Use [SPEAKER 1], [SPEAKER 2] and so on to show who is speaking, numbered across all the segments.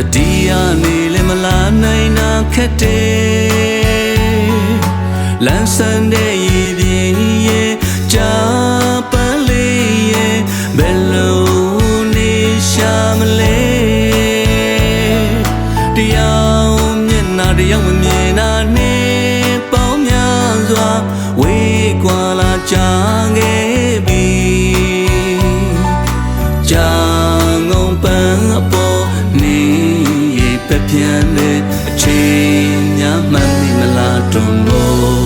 [SPEAKER 1] တတိယနေလည်းမလာနိုင်တာခက်တယ်လမ်းဆန်းတဲ့ရည်ပြင်းရဲ့ကြာပန်းလေးရဲ့ဘယ်လိုနေရှာမလဲတရားမျက်နာတရားမမြင်တာနဲ့ပေါင်းများစွာဝေးကွာလာကြခဲ့ပြီ ချိန်များမှန်မိမလားတုံမို့ဝေး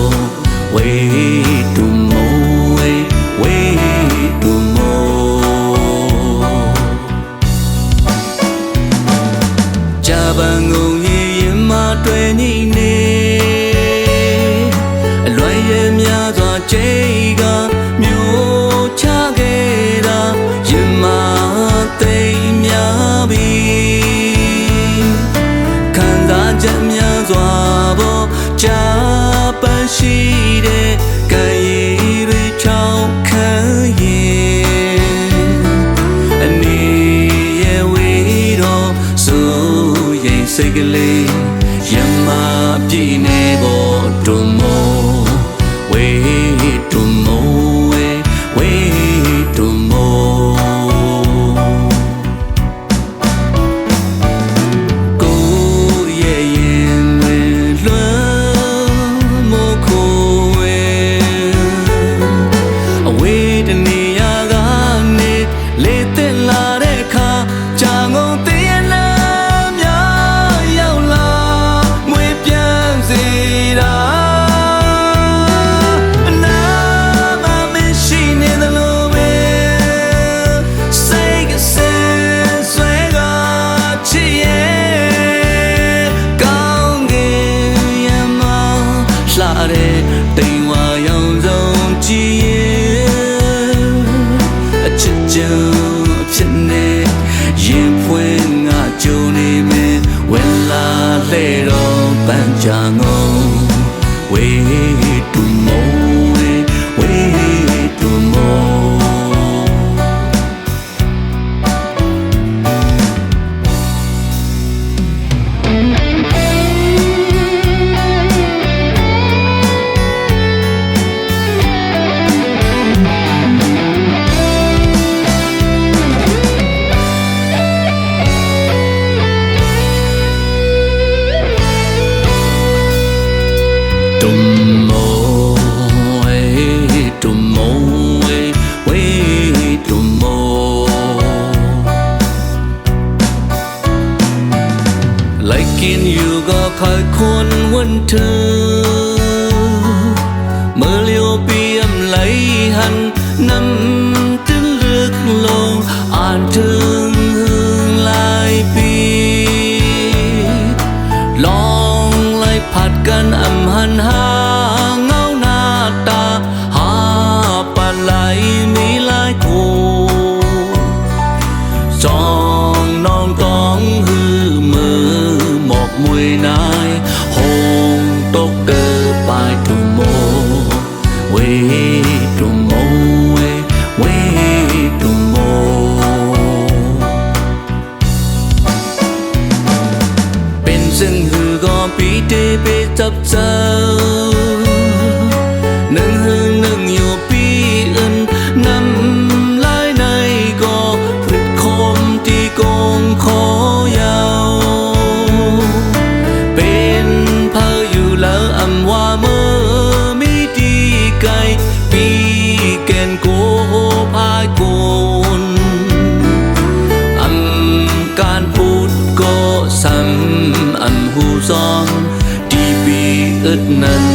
[SPEAKER 1] Segele လာလေတော့ပန်းချငုံဝေးတူမိုး ไหลหันน้ำตึงลึกลงอ่านถึงหลายปี ลองไล่ผัดกันอำหันหาเงาหน้าตา หาปลาไหลมีหลายคู่สองน้องต้องฮือมือหมอกมวยนายหงตก পিঠে পেচাপ চাও นั้น